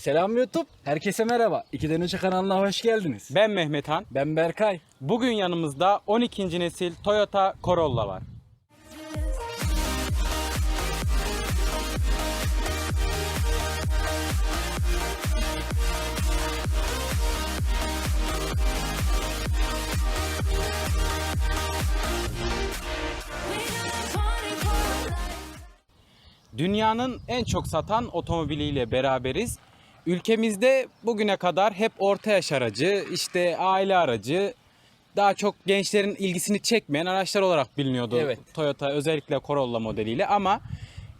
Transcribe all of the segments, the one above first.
Selam YouTube. Herkese merhaba. İkiden Üçe kanalına hoş geldiniz. Ben Mehmet Han. Ben Berkay. Bugün yanımızda 12. nesil Toyota Corolla var. Dünyanın en çok satan otomobiliyle beraberiz. Ülkemizde bugüne kadar hep orta yaş aracı, işte aile aracı, daha çok gençlerin ilgisini çekmeyen araçlar olarak biliniyordu Evet. Toyota özellikle Corolla modeliyle ama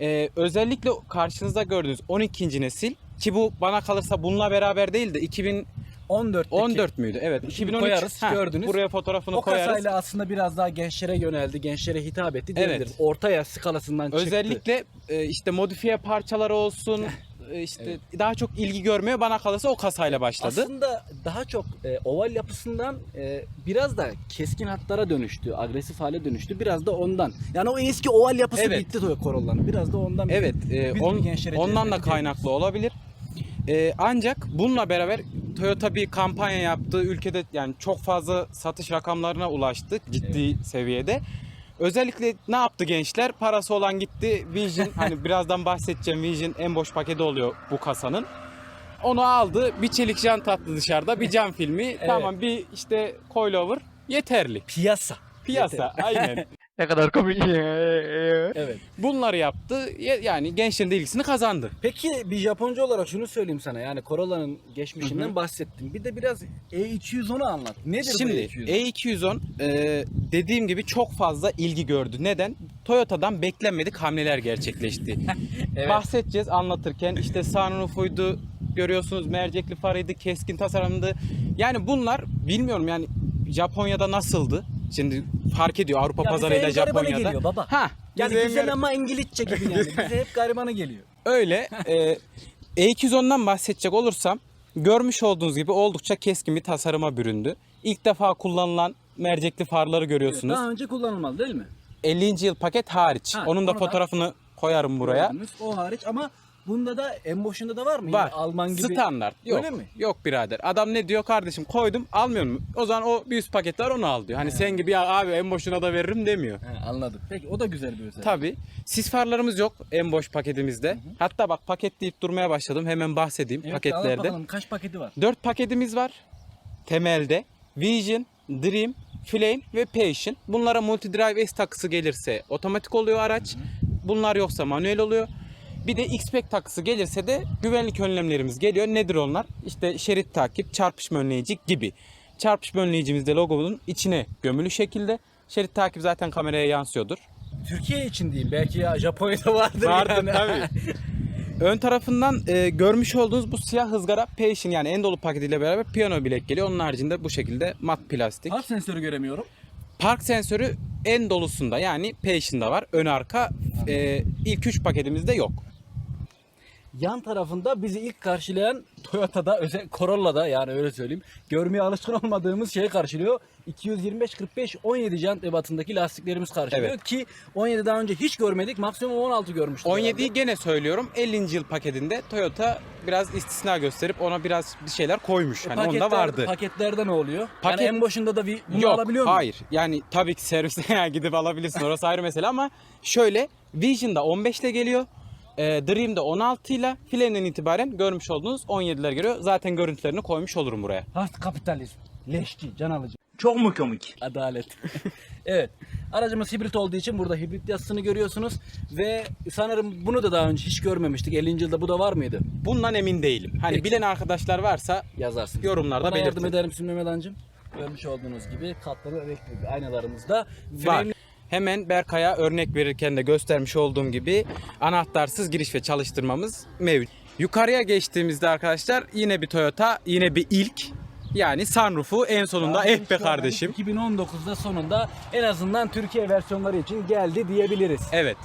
e, özellikle karşınızda gördüğünüz 12. nesil ki bu bana kalırsa bununla beraber değil de 2014 14 müydü? Evet. 2013 koyarız, gördünüz. Buraya fotoğrafını O koyarız. kasayla aslında biraz daha gençlere yöneldi, gençlere hitap etti. Evet. Orta yaş skalasından çıktı. Özellikle e, işte modifiye parçaları olsun işte Evet. daha çok ilgi görmeye bana kalırsa o kasayla başladı. Aslında daha çok e, oval yapısından e, biraz da keskin hatlara dönüştü, agresif hale dönüştü. Biraz da ondan. Yani o eski oval yapısı Evet. bitti Corolla'nın. Biraz da ondan. Evet, e, on- ondan da kaynaklı olabilir. E, ancak bununla beraber Toyota bir kampanya yaptı. Ülkede yani çok fazla satış rakamlarına ulaştı ciddi seviyede. Özellikle ne yaptı gençler? Parası olan gitti. Vision hani birazdan bahsedeceğim Vision en boş paketi oluyor bu kasanın. Onu aldı. Bir çelik jant attı dışarıda. Bir cam filmi. Tamam bir işte coilover yeterli. Piyasa. Piyasa aynen. Ne kadar komik. Evet. Bunları yaptı. Yani gençlerin de ilgisini kazandı. Peki bir Japonca olarak şunu söyleyeyim sana. Yani Corolla'nın geçmişinden bahsettim. Bir de biraz E210'u anlat. Nedir bu Şimdi E210? E210 e, dediğim gibi çok fazla ilgi gördü. Neden? Toyota'dan beklenmedik hamleler gerçekleşti. Evet. Bahsedeceğiz anlatırken işte sunroofuydu, görüyorsunuz mercekli farıydı, keskin tasarımdı. Yani bunlar bilmiyorum yani Japonya'da nasıldı? Şimdi fark ediyor Avrupa Ya bize pazarıyla hep garibana Japonya'da. geliyor baba. Ha, Yani bize gar- ama İngilizce gibi yani. Bize hep garibana geliyor. Öyle. E, E210'dan bahsedecek olursam görmüş olduğunuz gibi oldukça keskin bir tasarıma büründü. İlk defa kullanılan mercekli farları görüyorsunuz. Daha önce kullanılmalı değil mi? 50. yıl paket hariç. Ha, Onun da onu da- fotoğrafını koyarım buraya. Gördünüz. O hariç ama bunda da en başında da var mı? Var. Yani Alman gibi. Standart. Yok. Öyle mi? Yok birader. Adam ne diyor kardeşim koydum almıyor mu? O zaman o bir üst paket var onu al diyor. Hani sen gibi ya abi en boşuna da veririm demiyor. He, anladım. Peki o da güzel bir özellik. Tabi. Sis farlarımız yok en boş paketimizde. Hatta bak paket deyip durmaya başladım. Hemen bahsedeyim Evet, anlat paketlerden. bakalım kaç paketi var? 4 paketimiz var. Temelde Vision, Dream, Flame ve Passion. Bunlara multi drive S takısı gelirse otomatik oluyor araç. Bunlar yoksa manuel oluyor. Bir de X-Pack takısı gelirse de güvenlik önlemlerimiz geliyor. Nedir onlar? İşte şerit takip, çarpışma önleyici gibi. Çarpışma önleyicimiz de logonun içine gömülü şekilde. Şerit takip zaten kameraya yansıyordur. Türkiye için diyeyim. Belki ya Japonya'da vardır, Vardır yani. tabii. Ön tarafından e, görmüş olduğunuz bu siyah ızgara Passion yani en dolu paketiyle beraber piyano bilek geliyor. Onun haricinde bu şekilde mat plastik. Harf sensörü göremiyorum. Park sensörü en dolusunda yani Passion'da var. Ön arka e, ilk 3 paketimizde yok. Yan tarafında bizi ilk karşılayan Toyota'da, özel Corolla'da yani öyle söyleyeyim. Görmeye alışkın olmadığımız şeyi karşılıyor. 225 45 17 jant ebatındaki lastiklerimiz karşılıyor Evet. ki 17 daha önce hiç görmedik. Maksimum 16 görmüştük. 17'yi gene söylüyorum 50. yıl paketinde Toyota biraz istisna gösterip ona biraz bir şeyler koymuş. Hani herhalde. onda vardı. Paketlerde ne oluyor? Paket- Yani en başında da bir bunu Yok, alabiliyor muyum? hayır. Yani tabii ki serviste yani gidip alabilirsin. Orası ayrı mesele ama şöyle Vision'da 15 ile geliyor. E, Dream'de 16 ile Flame'den itibaren görmüş olduğunuz 17'ler geliyor. Zaten görüntülerini koymuş olurum buraya. Hard kapitalizm. Leşçi, can alıcı. Çok mu komik? Adalet. evet. Aracımız hibrit olduğu için burada hibrit yazısını görüyorsunuz. Ve sanırım bunu da daha önce hiç görmemiştik. 50. yılda bu da var mıydı? Bundan emin değilim. Hani Peki. bilen arkadaşlar varsa Yazarsınız. Yorumlarda Bana yardım belirtin. eder misin Mehmet? Görmüş olduğunuz gibi katları elektrikli aynalarımızda. var. Frame- Hemen Berkay'a örnek verirken de göstermiş olduğum gibi anahtarsız giriş ve çalıştırmamız mevcut. Yukarıya geçtiğimizde arkadaşlar yine bir Toyota, yine bir ilk. Yani sunroof'u en sonunda eh be kardeşim. 2019'da sonunda en azından Türkiye versiyonları için geldi diyebiliriz. Evet.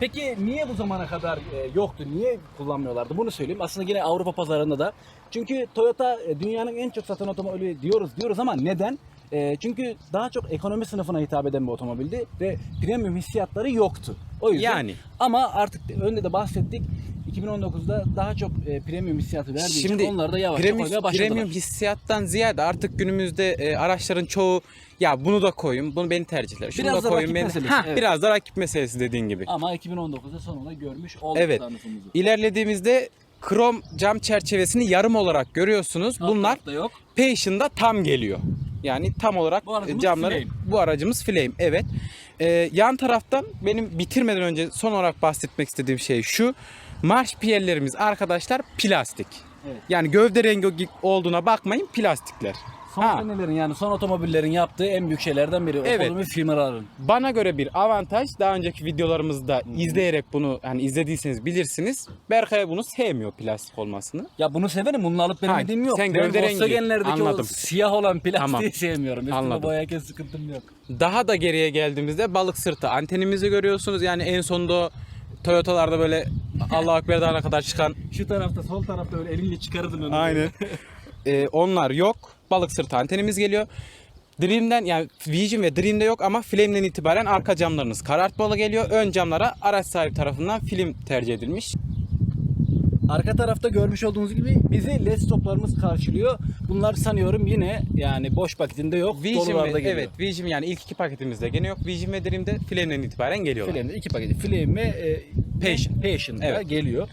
Peki niye bu zamana kadar e, yoktu? Niye kullanmıyorlardı? Bunu söyleyeyim. Aslında yine Avrupa pazarında da. Çünkü Toyota e, dünyanın en çok satan otomobili diyoruz diyoruz ama neden? E, çünkü daha çok ekonomi sınıfına hitap eden bir otomobildi ve premium hissiyatları yoktu. O yüzden Yani. ama artık önde de bahsettik 2019'da daha çok e, premium hissiyatı verdiği Şimdi için onlar da yavaş premium, koymaya başladılar. premium hissiyattan ziyade artık günümüzde e, araçların çoğu ya bunu da koyun, bunu beni tercihler. Şunu Biraz da da koyun beni. meselesi, Ha, evet. biraz da rakip meselesi dediğin gibi. Ama 2019'da sonunda görmüş olduk Evet. tanıtımımızı. İlerlediğimizde krom cam çerçevesini yarım olarak görüyorsunuz. Alt Bunlar tarafta yok. Passion'da tam geliyor. Yani tam olarak Bu aracımız camları Flame. bu aracımız Flame evet. Ee, yan taraftan benim bitirmeden önce son olarak bahsetmek istediğim şey şu. Marş piyellerimiz arkadaşlar plastik. Evet. Yani gövde rengi olduğuna bakmayın plastikler. Son Ha. senelerin yani son otomobillerin yaptığı en büyük şeylerden biri. Evet. Otomobil firmaların. Bana göre bir avantaj. Daha önceki videolarımızda izleyerek bunu hani izlediyseniz bilirsiniz. Berkay bunu sevmiyor plastik olmasını. Ya bunu severim. Bunun alıp benim yok. sen rengi. Volkswagen'lerdeki o Anladım. siyah olan plastiği Tamam. sevmiyorum. Üstünde Anladım. boyarken sıkıntım yok. Daha da geriye geldiğimizde balık sırtı antenimizi görüyorsunuz. Yani en sonunda o Toyota'larda böyle Allah Ekber Dağı'na kadar çıkan Şu tarafta sol tarafta öyle elinle çıkarırdın onu. Aynen. Ee, onlar yok. Balık sırtı antenimiz geliyor. Dream'den yani Vision ve Dream'de yok ama Flame'den itibaren arka camlarınız karartmalı geliyor. Ön camlara araç sahibi tarafından film tercih edilmiş. Arka tarafta görmüş olduğunuz gibi bizi led stoplarımız karşılıyor. Bunlar sanıyorum yine yani boş paketinde yok. Vision ve, geliyor. evet Vision yani ilk iki paketimizde gene yok. Vision ve Dream'de Flame'den itibaren geliyorlar. Flame'de iki paketi. Flame ve e, Passion. Passion'da Evet. geliyor.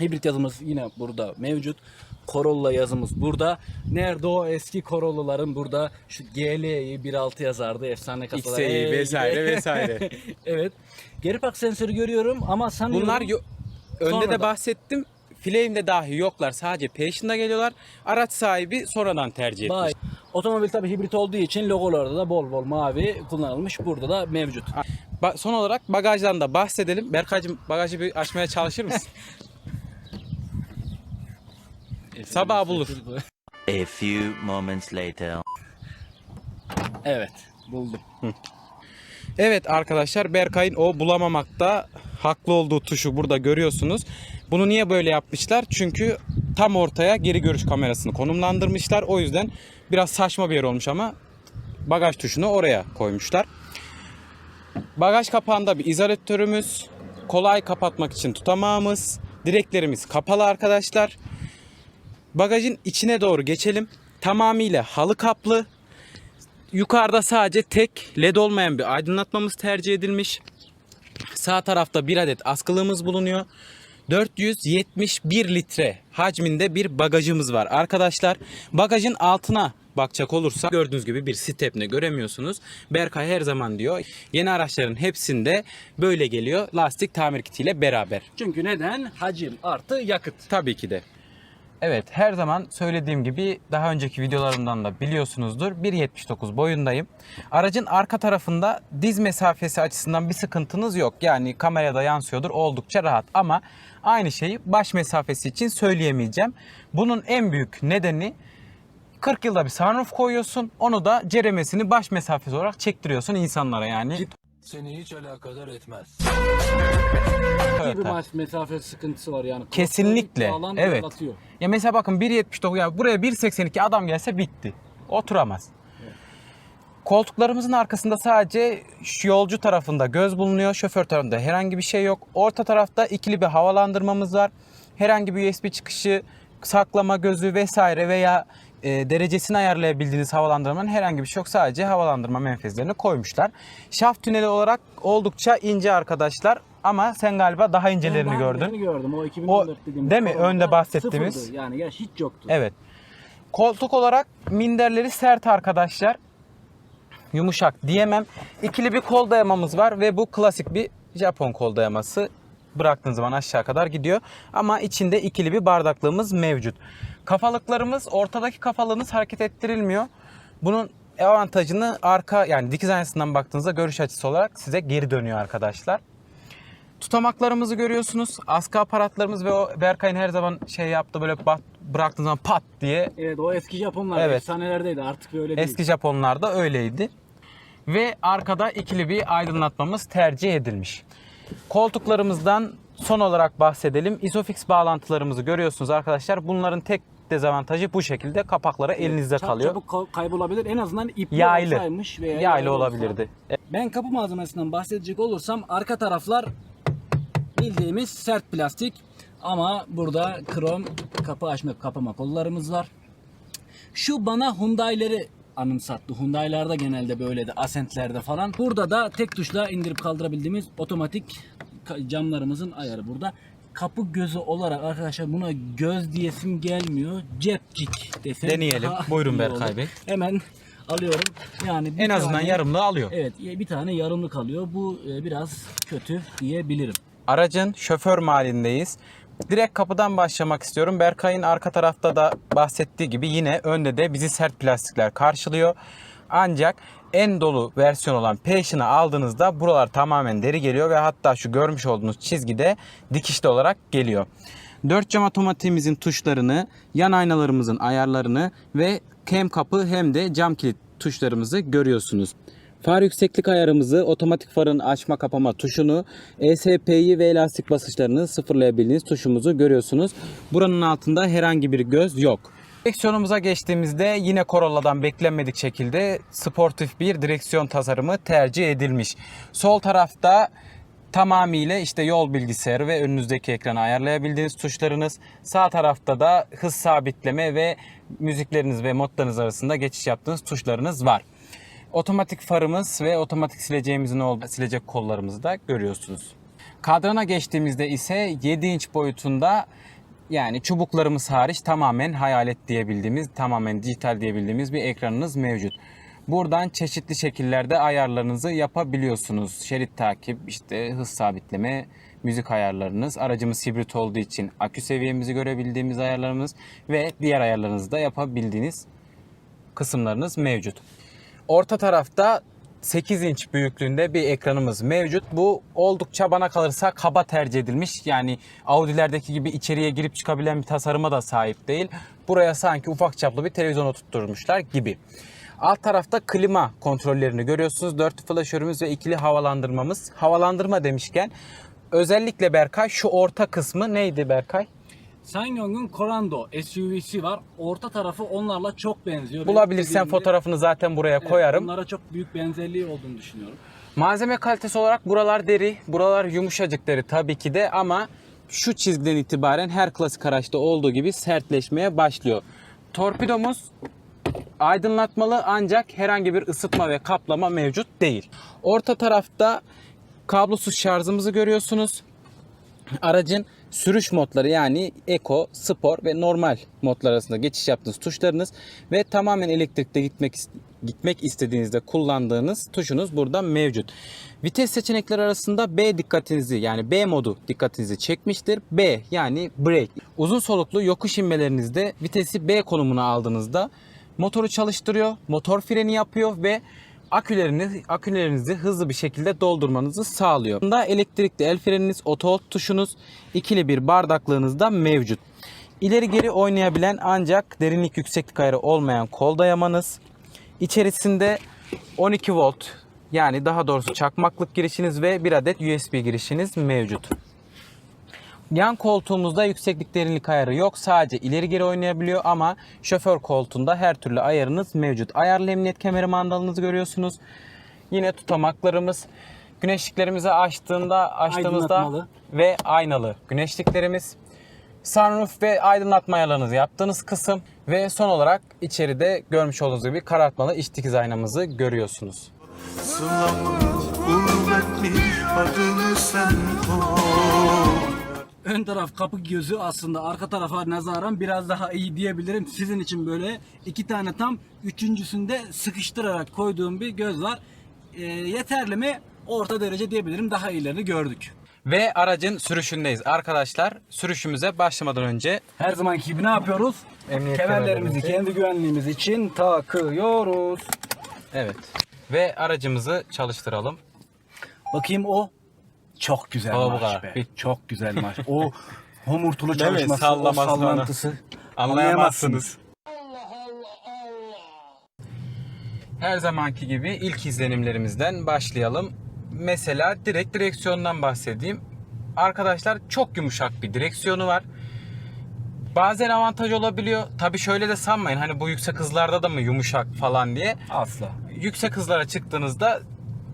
Hibrit yazımız yine burada mevcut. Corolla yazımız burada. Nerede o eski Corolla'ların burada şu GL'yi 1.6 yazardı efsane kasalar. XE'yi Ey vesaire vesaire. evet. Geri park sensörü görüyorum ama sanıyorum Bunlar yo- önde Sonradan. de bahsettim. Flame'de dahi yoklar. Sadece Passion'da geliyorlar. Araç sahibi sonradan tercih etmiş. Vay. Otomobil tabi hibrit olduğu için logolarda da bol bol mavi kullanılmış. Burada da mevcut. Ba- son olarak bagajdan da bahsedelim. Berkaycığım bagajı bir açmaya çalışır mısın? Sabah bulur. A few moments later. Evet buldum. evet arkadaşlar Berkay'ın o bulamamakta haklı olduğu tuşu burada görüyorsunuz. Bunu niye böyle yapmışlar? Çünkü tam ortaya geri görüş kamerasını konumlandırmışlar. O yüzden biraz saçma bir yer olmuş ama bagaj tuşunu oraya koymuşlar. Bagaj kapağında bir izolatörümüz, kolay kapatmak için tutamağımız, direklerimiz kapalı arkadaşlar. Bagajın içine doğru geçelim. Tamamıyla halı kaplı. Yukarıda sadece tek led olmayan bir aydınlatmamız tercih edilmiş. Sağ tarafta bir adet askılığımız bulunuyor. 471 litre hacminde bir bagajımız var arkadaşlar. Bagajın altına bakacak olursak gördüğünüz gibi bir stepne göremiyorsunuz. Berkay her zaman diyor yeni araçların hepsinde böyle geliyor lastik tamir kitiyle beraber. Çünkü neden? Hacim artı yakıt. Tabii ki de. Evet her zaman söylediğim gibi daha önceki videolarımdan da biliyorsunuzdur. 1.79 boyundayım. Aracın arka tarafında diz mesafesi açısından bir sıkıntınız yok. Yani kamerada yansıyordur oldukça rahat ama aynı şeyi baş mesafesi için söyleyemeyeceğim. Bunun en büyük nedeni 40 yılda bir sunroof koyuyorsun. Onu da ceremesini baş mesafesi olarak çektiriyorsun insanlara yani. Seni hiç alakadar etmez. İyi bir mas- mesafe sıkıntısı var yani. Kesinlikle, alan evet. daraltıyor. Ya mesela bakın 1.79 ya buraya 1.82 adam gelse bitti. Oturamaz. Koltuklarımızın arkasında sadece yolcu tarafında göz bulunuyor. Şoför tarafında herhangi bir şey yok. Orta tarafta ikili bir havalandırmamız var. Herhangi bir USB çıkışı, saklama gözü vesaire veya e, derecesini ayarlayabildiğiniz havalandırmanın herhangi bir şey yok. Sadece havalandırma menfezlerini koymuşlar. Şaft tüneli olarak oldukça ince arkadaşlar. Ama sen galiba daha incelerini Ben gördün. yeni gördüm. O 2014 dediğimiz. değil mi? Önde bahsettiğimiz. sıfırdı. Yani ya hiç yoktu. Evet. Koltuk olarak minderleri sert arkadaşlar. Yumuşak diyemem. İkili bir kol dayamamız var ve bu klasik bir Japon kol dayaması. Bıraktığınız zaman aşağı kadar gidiyor. Ama içinde ikili bir bardaklığımız mevcut. Kafalıklarımız, ortadaki kafalığımız hareket ettirilmiyor. Bunun avantajını arka yani dikiz aynasından baktığınızda görüş açısı olarak size geri dönüyor arkadaşlar. Tutamaklarımızı görüyorsunuz. Askı aparatlarımız ve o Berkay'ın her zaman şey yaptı böyle bat, bıraktığın zaman pat diye. Evet o eski Japonlar Evet. efsanelerdeydi artık öyle değil. Eski Japonlarda öyleydi. Ve arkada ikili bir aydınlatmamız tercih edilmiş. Koltuklarımızdan Son olarak bahsedelim. Isofix bağlantılarımızı görüyorsunuz arkadaşlar. Bunların tek dezavantajı bu şekilde kapakları elinizde Çok kalıyor. Çabuk ka- kaybolabilir. En azından ipli Yaylı. olsaymış veya Yaylı olsa. olabilirdi. Ben kapı malzemesinden bahsedecek olursam arka taraflar bildiğimiz sert plastik ama burada krom kapı açma kapama kollarımız var. Şu bana Hyundai'leri anımsattı. Hyundai'larda genelde böyledi. Ascent'lerde falan. Burada da tek tuşla indirip kaldırabildiğimiz otomatik camlarımızın ayarı burada. Kapı gözü olarak arkadaşlar buna göz diyesim gelmiyor. Cepcik desem Deneyelim. daha Buyurun Berkay. Bey. Hemen alıyorum. Yani En azından tane- yarımlığı alıyor. Evet bir tane yarımlık alıyor. Bu e, biraz kötü diyebilirim. Aracın şoför mahallindeyiz. Direkt kapıdan başlamak istiyorum. Berkay'ın arka tarafta da bahsettiği gibi yine önde de bizi sert plastikler karşılıyor. Ancak en dolu versiyon olan Passion'ı aldığınızda buralar tamamen deri geliyor ve hatta şu görmüş olduğunuz çizgide dikişli olarak geliyor. 4 cam otomatiğimizin tuşlarını, yan aynalarımızın ayarlarını ve hem kapı hem de cam kilit tuşlarımızı görüyorsunuz. Far yükseklik ayarımızı, otomatik farın açma kapama tuşunu, ESP'yi ve lastik basınçlarını sıfırlayabildiğiniz tuşumuzu görüyorsunuz. Buranın altında herhangi bir göz yok. Direksiyonumuza geçtiğimizde yine Corolla'dan beklenmedik şekilde sportif bir direksiyon tasarımı tercih edilmiş. Sol tarafta tamamıyla işte yol bilgisayarı ve önünüzdeki ekranı ayarlayabildiğiniz tuşlarınız. Sağ tarafta da hız sabitleme ve müzikleriniz ve modlarınız arasında geçiş yaptığınız tuşlarınız var. Otomatik farımız ve otomatik sileceğimizin olduğu silecek kollarımızı da görüyorsunuz. Kadrana geçtiğimizde ise 7 inç boyutunda yani çubuklarımız hariç tamamen hayalet diyebildiğimiz, tamamen dijital diyebildiğimiz bir ekranınız mevcut. Buradan çeşitli şekillerde ayarlarınızı yapabiliyorsunuz. Şerit takip, işte hız sabitleme, müzik ayarlarınız. Aracımız hibrit olduğu için akü seviyemizi görebildiğimiz ayarlarımız ve diğer ayarlarınızı da yapabildiğiniz kısımlarınız mevcut. Orta tarafta 8 inç büyüklüğünde bir ekranımız mevcut. Bu oldukça bana kalırsa kaba tercih edilmiş. Yani Audi'lerdeki gibi içeriye girip çıkabilen bir tasarıma da sahip değil. Buraya sanki ufak çaplı bir televizyon oturtturmuşlar gibi. Alt tarafta klima kontrollerini görüyorsunuz. 4 flaşörümüz ve ikili havalandırmamız. Havalandırma demişken özellikle Berkay şu orta kısmı neydi Berkay? Sangyong'un Corando SUV'si var. Orta tarafı onlarla çok benziyor. Bulabilirsem Benim fotoğrafını zaten buraya Evet, koyarım. Onlara çok büyük benzerliği olduğunu düşünüyorum. Malzeme kalitesi olarak buralar deri, buralar yumuşacık deri tabii ki de ama şu çizgiden itibaren her klasik araçta olduğu gibi sertleşmeye başlıyor. Torpidomuz aydınlatmalı ancak herhangi bir ısıtma ve kaplama mevcut değil. Orta tarafta kablosuz şarjımızı görüyorsunuz. Aracın sürüş modları yani Eco, Spor ve normal modlar arasında geçiş yaptığınız tuşlarınız ve tamamen elektrikte gitmek gitmek istediğinizde kullandığınız tuşunuz burada mevcut. Vites seçenekleri arasında B dikkatinizi yani B modu dikkatinizi çekmiştir. B yani brake. Uzun soluklu yokuş inmelerinizde vitesi B konumuna aldığınızda motoru çalıştırıyor, motor freni yapıyor ve akülerini, akülerinizi hızlı bir şekilde doldurmanızı sağlıyor. Bunda elektrikli el freniniz, oto hold tuşunuz, ikili bir bardaklığınız da mevcut. İleri geri oynayabilen ancak derinlik yükseklik ayarı olmayan kol dayamanız. İçerisinde 12 volt yani daha doğrusu çakmaklık girişiniz ve bir adet USB girişiniz mevcut. Yan koltuğumuzda yükseklik derinlik ayarı yok. Sadece ileri geri oynayabiliyor ama şoför koltuğunda her türlü ayarınız mevcut. Ayarlı emniyet kemeri mandalınızı görüyorsunuz. Yine tutamaklarımız. Güneşliklerimizi açtığında açtığımızda Aydınlatmalı. ve aynalı güneşliklerimiz. Sunroof ve aydınlatma ayarlarınızı yaptığınız kısım ve son olarak içeride görmüş olduğunuz gibi karartmalı iç dikiz aynamızı görüyorsunuz. Ön taraf kapı gözü aslında arka tarafa nazaran biraz daha iyi diyebilirim. Sizin için böyle iki tane tam üçüncüsünde sıkıştırarak koyduğum bir göz var. Ee, yeterli mi? Orta derece diyebilirim. Daha iyilerini gördük. Ve aracın sürüşündeyiz. Arkadaşlar sürüşümüze başlamadan önce Her zamanki gibi ne yapıyoruz? Emniyet Kemerlerimizi kemerlerimizi. kendi güvenliğimiz için takıyoruz. evet ve aracımızı çalıştıralım. Bakayım o çok güzel marş kadar. be. Çok güzel marş. O homurtulu Değil mi? çalışması, Sallaması o falan. sallantısı. Anlayamazsınız. Her zamanki gibi ilk izlenimlerimizden başlayalım. Mesela direkt direksiyondan bahsedeyim. arkadaşlar çok yumuşak bir direksiyonu var. Bazen avantaj olabiliyor. Tabi şöyle de sanmayın hani bu yüksek hızlarda da mı yumuşak falan diye. Asla. Yüksek hızlara çıktığınızda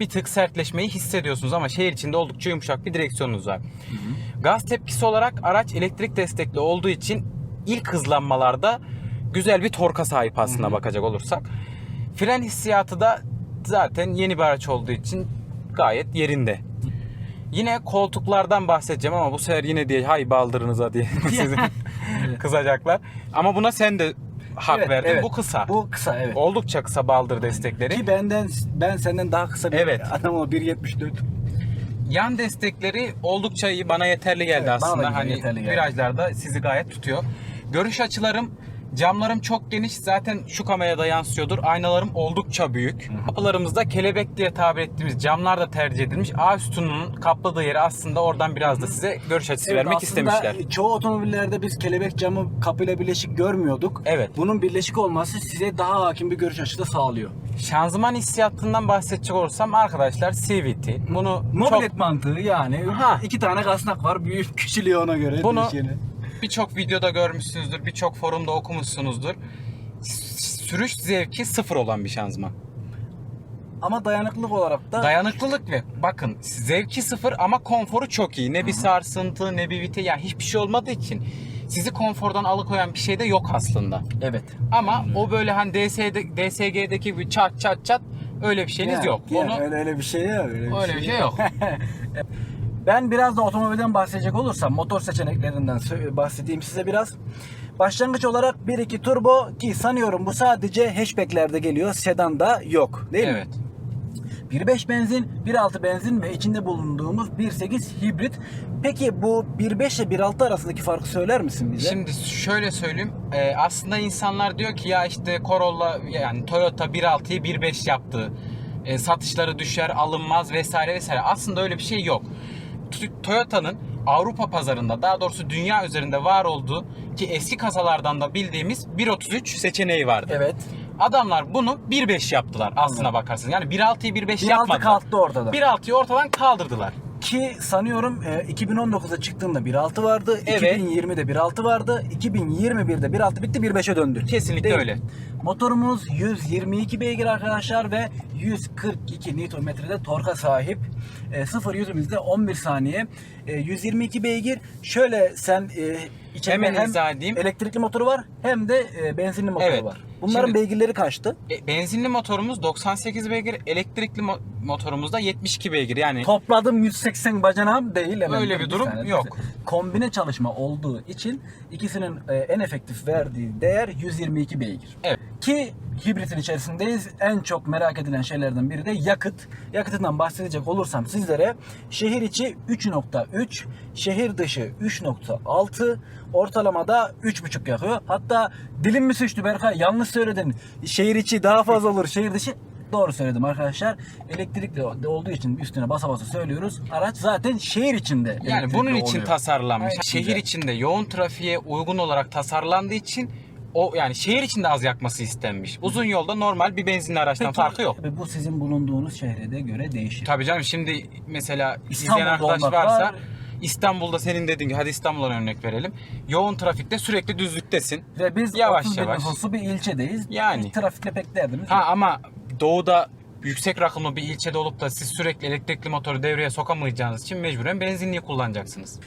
bir tık sertleşmeyi hissediyorsunuz ama şehir içinde oldukça yumuşak bir direksiyonunuz var. Gaz tepkisi olarak araç elektrik destekli olduğu için ilk hızlanmalarda güzel bir torka sahip aslına bakacak olursak. Fren hissiyatı da zaten yeni bir araç olduğu için gayet yerinde. Yine koltuklardan bahsedeceğim ama bu sefer yine diye hay baldırınıza diye sizi kızacaklar. Ama buna sen de hak Evet, verdin. evet. Bu kısa. Bu kısa evet. Oldukça kısa baldır destekleri. Ki benden ben senden daha kısa bir Evet. adam o 1.74. Yan destekleri oldukça iyi. Bana yeterli geldi Evet, aslında. Hani yeterli geldi. virajlarda sizi gayet tutuyor. Görüş açılarım Camlarım çok geniş. Zaten şu kamerada yansıyordur. Aynalarım oldukça büyük. Kapılarımızda kelebek diye tabir ettiğimiz camlar da tercih edilmiş. A sütununun kapladığı yeri aslında oradan biraz da size görüş açısı Evet, vermek aslında istemişler. Çoğu otomobillerde biz kelebek camı kapıyla birleşik görmüyorduk. Evet. Bunun birleşik olması size daha hakim bir görüş açısı da sağlıyor. Şanzıman hissiyatından bahsedecek olursam arkadaşlar CVT. Bunu Mobilet çok mantığı yani. Ha. iki tane kasnak var. Büyük küçülüyor ona göre. Bunu- değişeni. Birçok videoda görmüşsünüzdür, birçok forumda okumuşsunuzdur. Sürüş zevki sıfır olan bir şanzıman. Ama dayanıklılık olarak da Dayanıklılık ve bakın zevki sıfır ama konforu çok iyi. Ne bir sarsıntı ne bir vite yani hiçbir şey olmadığı için sizi konfordan alıkoyan bir şey de yok aslında. evet. Ama o böyle hani DS'de, DSG'deki gibi çat çat çat öyle bir şeyiniz Yani- yok. yani Onu öyle, öyle bir şey yok. Öyle bir öyle şey bir şey yok. Ben biraz da otomobilden bahsedecek olursam motor seçeneklerinden bahsedeyim size biraz. Başlangıç olarak 1.2 turbo ki sanıyorum bu sadece hatchbacklerde geliyor. Sedanda yok değil mi? evet. 1.5 benzin, 1.6 benzin ve içinde bulunduğumuz 1.8 hibrit. Peki bu 1.5 ile 1.6 arasındaki farkı söyler misin bize? Şimdi şöyle söyleyeyim. Ee, aslında insanlar diyor ki ya işte Corolla yani Toyota 1.6'yı 1.5 yaptı. Ee, satışları düşer, alınmaz vesaire vesaire. Aslında öyle bir şey yok. Toyota'nın Avrupa pazarında daha doğrusu dünya üzerinde var olduğu ki eski kasalardan da bildiğimiz 1.33 seçeneği vardı. Evet. Adamlar bunu 1.5 yaptılar aslına bakarsanız. Yani 1.6'yı 1.5 1.6 yapmadılar. kalktı ortada. 1.6'yı ortadan kaldırdılar. Ki sanıyorum e, 2019'da çıktığında 1.6 vardı. Evet. 2020'de 1.6 vardı. 2021'de 1.6 bitti 1.5'e döndü. Kesinlikle Değil. öyle. Motorumuz 122 beygir arkadaşlar ve 142 Nm'de torka sahip. E, 0 yüzümüzde 11 saniye. E, 122 beygir. Şöyle sen e, içeride Hemen hem izah edeyim. elektrikli motoru var hem de e, benzinli motoru Evet. var. Bunların Şimdi- beygirleri kaçtı? E, benzinli motorumuz 98 beygir, elektrikli mo- motorumuz da 72 beygir. Yani Topladım 180 bacanağım değil. hemen. Öyle bir durum saniye, yok. Kombine çalışma olduğu için ikisinin e, en efektif verdiği değer 122 beygir. Evet. Ki hibritin içerisindeyiz. En çok merak edilen şeylerden biri de yakıt. Yakıtından bahsedecek olursam sizlere şehir içi 3.3, şehir dışı 3.6, ortalamada 3.5 yakıyor. Hatta dilim mi suçtu Berkay? Yanlış söyledin. Şehir içi daha fazla olur, şehir dışı Doğru söyledim arkadaşlar. Elektrikli olduğu için üstüne basa basa söylüyoruz. Araç zaten şehir içinde. yani bunun için oluyor. tasarlanmış. Aynen. Şehir içinde yoğun trafiğe uygun olarak tasarlandığı için o yani şehir içinde az yakması istenmiş. Uzun yolda normal bir benzinli araçtan Peki, farkı yok. Bu sizin bulunduğunuz şehre de göre değişir. Tabii canım şimdi mesela izleyen İstanbul'da arkadaş olmak varsa var. İstanbul'da senin dediğin gibi hadi İstanbul'dan örnek verelim. Yoğun trafikte sürekli düzlüktesin. Ve biz Yavaş 30 bin yavaş. nüfuslu bir ilçedeyiz. Yani. Hiç trafikle pek derdimiz Ha yok. ama doğuda yüksek rakımlı bir ilçede olup da siz sürekli elektrikli motoru devreye sokamayacağınız için mecburen benzinliği kullanacaksınız.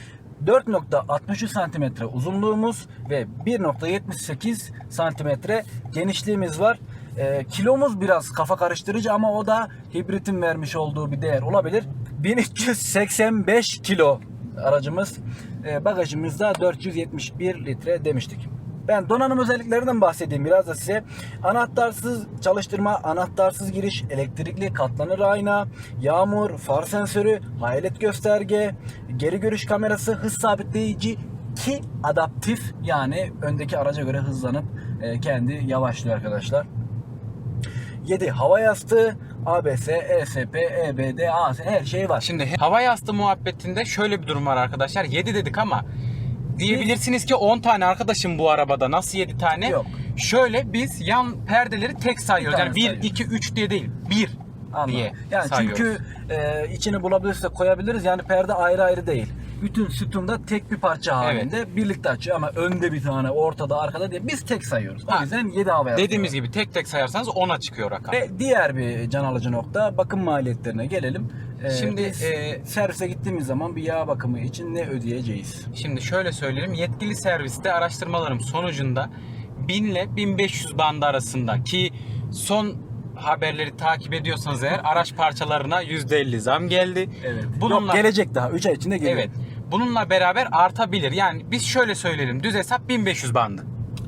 4.63 santimetre uzunluğumuz ve 1.78 santimetre genişliğimiz var. Ee, kilomuz biraz kafa karıştırıcı ama o da hibritin vermiş olduğu bir değer olabilir. 1385 kilo aracımız. Ee, bagajımızda 471 litre demiştik. Ben donanım özelliklerinden bahsedeyim biraz da size. Anahtarsız çalıştırma, anahtarsız giriş, elektrikli katlanır ayna, yağmur, far sensörü, hayalet gösterge, geri görüş kamerası, hız sabitleyici ki adaptif yani öndeki araca göre hızlanıp e, kendi yavaşlıyor arkadaşlar. 7 hava yastığı, ABS, ESP, EBD, AS her şey var. Şimdi hava yastığı muhabbetinde şöyle bir durum var arkadaşlar. 7 dedik ama diyebilirsiniz ki 10 tane arkadaşım bu arabada. Nasıl 7 tane? Yok. Şöyle biz yan perdeleri tek sayıyoruz. Bir Yani tane 1, sayıyoruz. 2, 3 diye değil. 1 Anladım. diye yani sayıyoruz. çünkü e, içini bulabilirsek koyabiliriz. Yani perde ayrı ayrı değil. Bütün sütunda tek bir parça halinde birlikte açıyor ama önde bir tane, ortada, arkada diye biz tek sayıyoruz. O Ha. yüzden 7 hava yapıyor. Dediğimiz gibi tek tek sayarsanız 10'a çıkıyor rakam. Ve diğer bir can alıcı nokta bakım maliyetlerine gelelim. Ee, Şimdi, biz e, servise gittiğimiz zaman bir yağ bakımı için ne ödeyeceğiz? Şimdi şöyle söyleyelim. Yetkili serviste araştırmalarım sonucunda 1000 ile 1500 bandı arasında ki son haberleri takip ediyorsanız eğer araç parçalarına %50 zam geldi. Evet. Bununla Yok gelecek daha 3 ay içinde gelecek. Evet. Bununla beraber artabilir. Yani biz şöyle söyleyelim. Düz hesap 1500 bandı.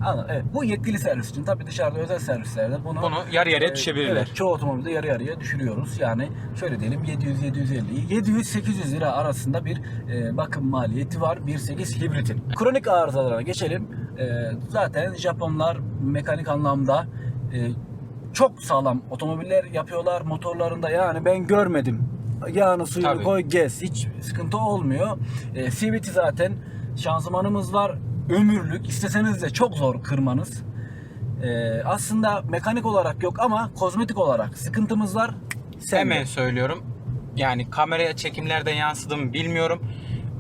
Anladım. Evet. Bu yetkili servis için. Tabii dışarıda özel servislerde bunu Bunu yarı yarıya e, düşebilirler. Evet, çoğu otomobilde yarı yarıya düşürüyoruz. Yani şöyle diyelim 700 750 700 800 lira arasında bir e, bakım maliyeti var 1.8 hibritin. Kronik arızalara geçelim. E, zaten Japonlar mekanik anlamda e, çok sağlam otomobiller yapıyorlar motorlarında. Yani ben görmedim. Yağını suyunu Tabii. koy gez. Hiç sıkıntı olmuyor. E, CVT zaten şanzımanımız var. Ömürlük. İsteseniz de çok zor kırmanız. Ee, aslında mekanik olarak yok ama kozmetik olarak sıkıntımız var. Sende. Hemen söylüyorum. Yani kameraya çekimlerde yansıdı mı bilmiyorum.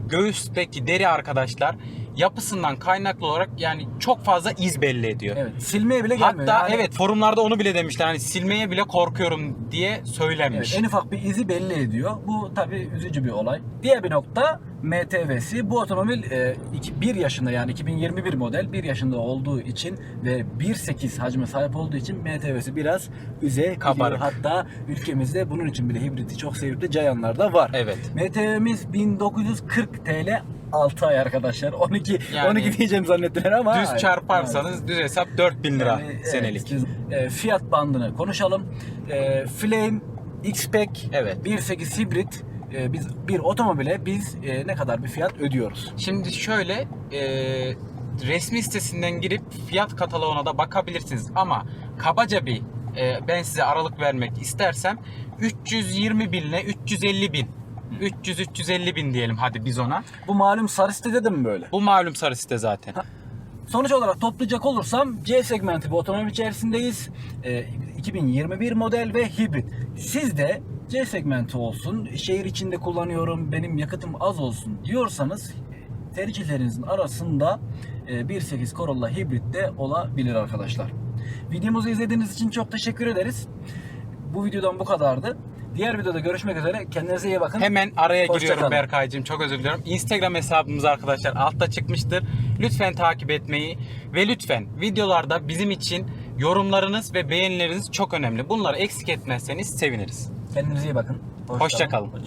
Göğüsteki deri arkadaşlar yapısından kaynaklı olarak yani çok fazla iz belli ediyor. Evet, silmeye bile gelmiyor. Hatta Yani, evet forumlarda onu bile demişler. Hani silmeye bile korkuyorum diye söylenmiş. evet, en ufak bir izi belli ediyor. Bu tabii üzücü bir olay. Diğer bir nokta MTV'si. Bu otomobil 1 yaşında yani 2021 model 1 yaşında olduğu için ve 1.8 hacme sahip olduğu için MTV'si biraz üze. Kabarık. Hatta ülkemizde bunun için bile hibriti çok sevip de Cayanlar da var. Evet. MTV'miz 1940 TL 6 ay arkadaşlar. 12 Yani 12 diyeceğim zannettiler ama Düz çarparsanız düz hesap 4000 lira Yani, evet, senelik. siz- e, fiyat bandını konuşalım. E, Flame X-Pack Evet. 1.8 hibrit e, biz bir otomobile biz e, ne kadar bir fiyat ödüyoruz? Şimdi şöyle e, resmi sitesinden girip fiyat kataloğuna da bakabilirsiniz ama kabaca bir e, ben size aralık vermek istersem 320 bin ile 350 bin 300-350 bin diyelim hadi biz ona. Bu malum sarı sitede de mi böyle? Bu malum sarı site zaten. Sonuç olarak toplayacak olursam C segmenti bir otomobil içerisindeyiz. E, 2021 model ve hibrit. Siz de C segmenti olsun, şehir içinde kullanıyorum, benim yakıtım az olsun diyorsanız tercihlerinizin arasında e, 1.8 Corolla hibrit de olabilir arkadaşlar. Videomuzu izlediğiniz için çok teşekkür ederiz. Bu videodan bu kadardı. Diğer videoda görüşmek üzere. Kendinize iyi bakın. Hemen araya Hoşça giriyorum kalın. Berkay'cığım çok özür diliyorum. Instagram hesabımız arkadaşlar altta çıkmıştır. Lütfen takip etmeyi ve lütfen videolarda bizim için yorumlarınız ve beğenileriniz çok önemli. Bunları eksik etmezseniz seviniriz. Kendinize iyi bakın. Hoşça kalın. Hoşça kalın.